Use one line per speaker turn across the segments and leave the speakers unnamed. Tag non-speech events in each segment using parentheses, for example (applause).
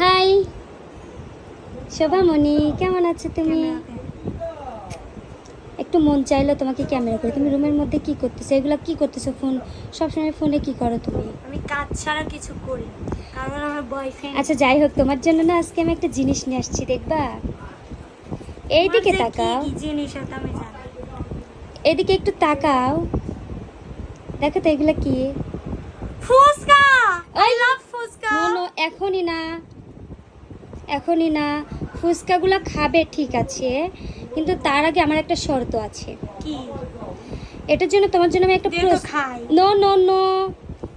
High. শোভামণি কেমন আছো তুমি? একটু মন চাইলো তোমাকে ক্যামেরা করে। তুমি রুমের মধ্যে কি করতেছো? এগুলো কি করতেছো ফোন? সবসময় ফোনে কি করো তুমি?
আমি কাজ ছাড়া কিছু করি কারণ আমার বয়ফ্রেন্ড
আচ্ছা যাই হোক তোমার জন্য না আজকে আমি একটা জিনিস নিয়ে আসছি দেখবা? এইদিকে তাকাও।
জিনিস ওটা আমি জানি।
এদিকে একটু তাকাও। দেখো তো এগুলো কি?
Fuchka! I love fuchka!
No no এখনই না। এখনই না ফুচকাগুলো খাবে ঠিক আছে কিন্তু তার আগে আমার একটা শর্ত আছে।
কি?
এটার জন্য তোমার জন্য আমি একটা নো নো নো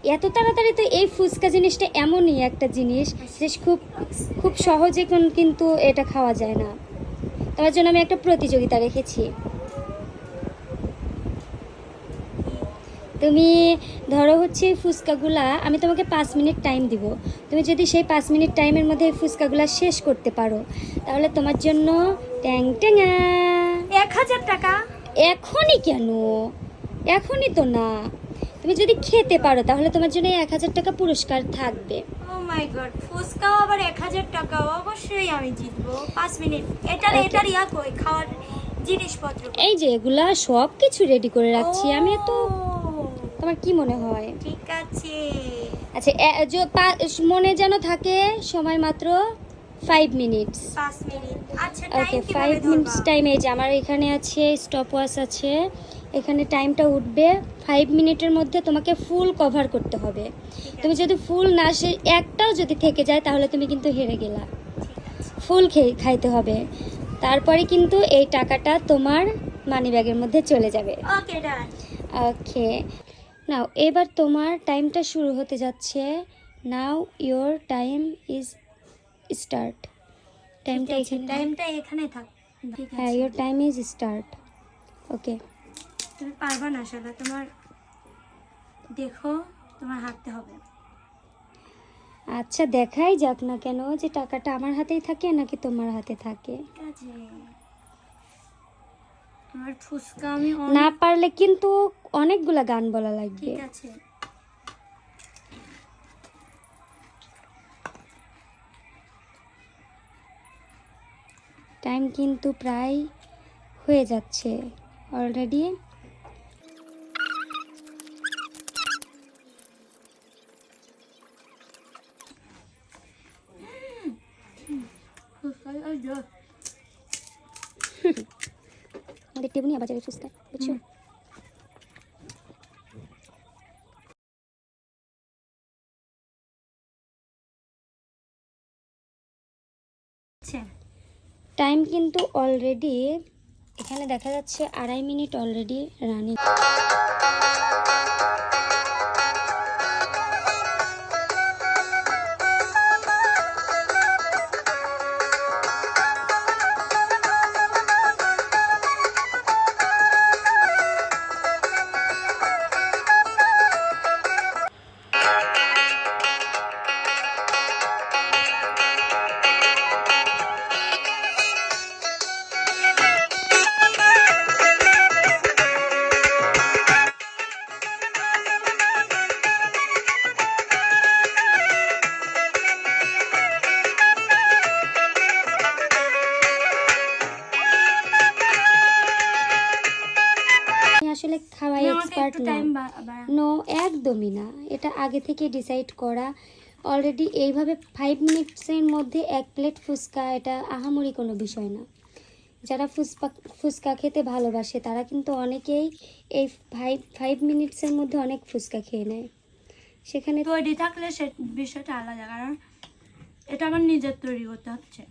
এত তাড়াতাড়ি তো এই ফুচকা জিনিসটা এমনই একটা জিনিস যে খুব খুব সহজে কোন- কিন্তু এটা খাওয়া যায় না। তোমার জন্য আমি একটা প্রতিযোগিতা রেখেছি। তুমি ধরো হচ্ছে ফুচকাগুলা আমি তোমাকে পাঁচ মিনিট টাইম দিব। তুমি যদি সেই পাঁচ মিনিট টাইমের মধ্যে এই ফুচকাগুলা শেষ করতে পারো তাহলে তোমার জন্য ট্যাং ট্যাঙা।
এক হাজার টাকা?
এখনই কেন? এখনই তো না। তুমি যদি খেতে পারো তাহলে তোমার জন্য এক হাজার টাকা পুরস্কার থাকবে।
ও মাই গড ফুচকাও আবার এক হাজার টাকা অবশ্যই আমি জিতবো। পাঁচ মিনিট. এটার ইয়া কই? খাওয়ার জিনিসপত্র
এই যে এগুলা সব কিছু রেডি করে রাখছি। আমি
ও,
তোমার কি মনে হয়?
ঠিক আছে।
আচ্ছা মনে যেন থাকে সময় মাত্র ফাইভ মিনিটস
আচ্ছা
ওকে ফাইভ মিনিটস টাইম এই যে আমার এখানে আছে স্টপ ওয়াচ আছে এখানে টাইমটা উঠবে। ফাইভ মিনিটের মধ্যে তোমাকে ফুল কভার করতে হবে। তুমি যদি ফুল না সে একটাও যদি থেকে যায় তাহলে তুমি কিন্তু হেরে গেলা। ফুল খেয়ে খাইতে হবে। তারপরে কিন্তু এই টাকাটা তোমার মানি ব্যাগের মধ্যে চলে যাবে।
ওকে
ওকে নাও এবার তোমার টাইমটা শুরু হতে যাচ্ছে। Now your time is start. টাইমটা এখানে
টাইমটা এখানে থাক।
হ্যাঁ your time is start. Okay.
তুমি পারবা না শালা তোমার দেখো তোমার হাঁটতে হবে।
আচ্ছা দেখাই যাক না কেন যে টাকাটা আমার হাতেই থাকে নাকি তোমার হাতে থাকে।
ঠিক আছে। আমার ফুচকা আমি
না পারলে কিন্তু অনেকগুলা গান বলা লাগবে।
ঠিক আছে।
টাইম কিন্তু প্রায় হয়ে যাচ্ছে অলরেডি
ফুচকা ওই যে,
আমাদের টেবুনিয়া বাজারে ফুচকা বুঝছ?
আচ্ছা।
টাইম কিন্তু অলরেডি এখানে দেখা যাচ্ছে আড়াই মিনিট অলরেডি রানিং। খাওয়াই এক্সপার্ট না। নো একদমই না। এটা আগে থেকে ডিসাইড করা। অলরেডি এইভাবে ফাইভ মিনিটসের মধ্যে এক প্লেট ফুচকা এটা আহামরি কোনো বিষয় না। যারা ফুচকা ফুচকা খেতে ভালোবাসে তারা কিন্তু অনেকেই এই ফাইভ ফাইভ মিনিটসের মধ্যে অনেক ফুচকা খেয়ে নেয়। সেখানে
তৈরি থাকলে সে বিষয়টা আলাদা কারণ এটা আমার নিজের তৈরি করতে হচ্ছে।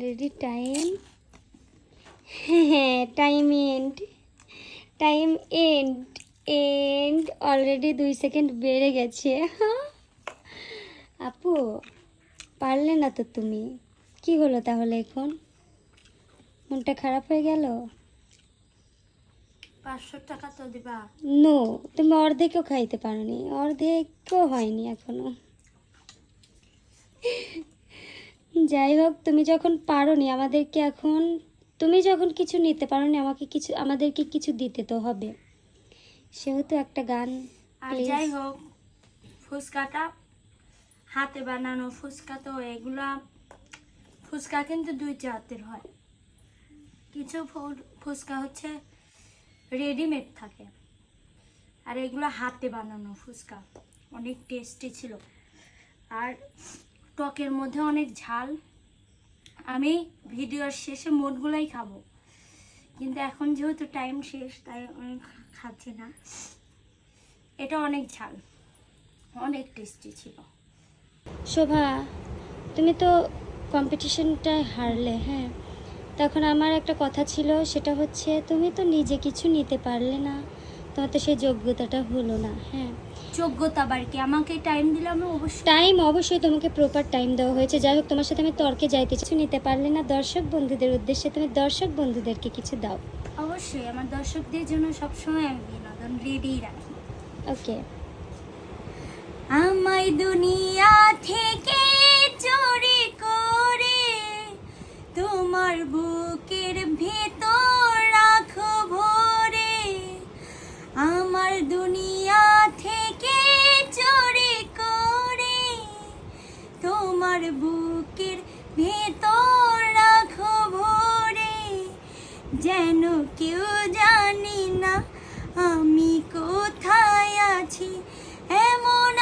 অলরেডি টাইম হ্যাঁ time end time end end already দুই সেকেন্ড বেড়ে গেছে। (laughs) আপু পারলে না তো তুমি। কি হলো তাহলে এখন? মনটা খারাপ হয়ে গেল?
পাঁচশো টাকা তো দিবা।
নো তুমি অর্ধেকও খাইতে পারোনি। অর্ধেকও হয়নি এখনও। যাই হোক তুমি যখন পারোনি আমাদেরকে এখন তুমি যখন কিছু নিতে পারোনি আমাকে কিছু আমাদেরকে কিছু দিতে তো হবে। সেহেতু একটা গান
আর যাই হোক ফুচকাটা হাতে বানানো ফুচকা তো এগুলা ফুচকা কিন্তু দুই জাতের হয়। কিছু ফুচকা হচ্ছে রেডিমেড থাকে আর এগুলো হাতে বানানো ফুচকা অনেক টেস্টি ছিল। আর টকের মধ্যে অনেক ঝাল। আমি ভিডিওর শেষে মোটগুলাই খাব। কিন্তু এখন যেহেতু টাইম শেষ, তাই আমি খাচ্ছি না। এটা অনেক ঝাল, অনেক টেস্টি ছিল।
শোভা, তুমি তো কম্পিটিশনটায় হারলে হ্যাঁ? তখন আমার একটা কথা ছিল, সেটা হচ্ছে, তুমি তো নিজে কিছু নিতে পারলে না। তোমার তো সেই যোগ্যতাটা হলো না হ্যাঁ।
যোগ্যতা আবার কি? আমাকে টাইম দিলে আমি অবশ্যই
টাইম অবশ্যই তোমাকে প্রপার টাইম দেওয়া হয়েছে। যাই হোক তোমার সাথে আমি তর্কে যাইতে কিছু নিতে পারলে না? দর্শক বন্ধুদের উদ্দেশ্যে তুমি দর্শক বন্ধুদেরকে কিছু দাও।
অবশ্যই আমার দর্শকদের জন্য সবসময় আমি বিনোদন রেডি রাখি।
ওকে
আমায় দুনিয়া আমার বুকের ভেতর রাখো ভরে। যেন কেউ জানি না আমি কোথায় আছি এমন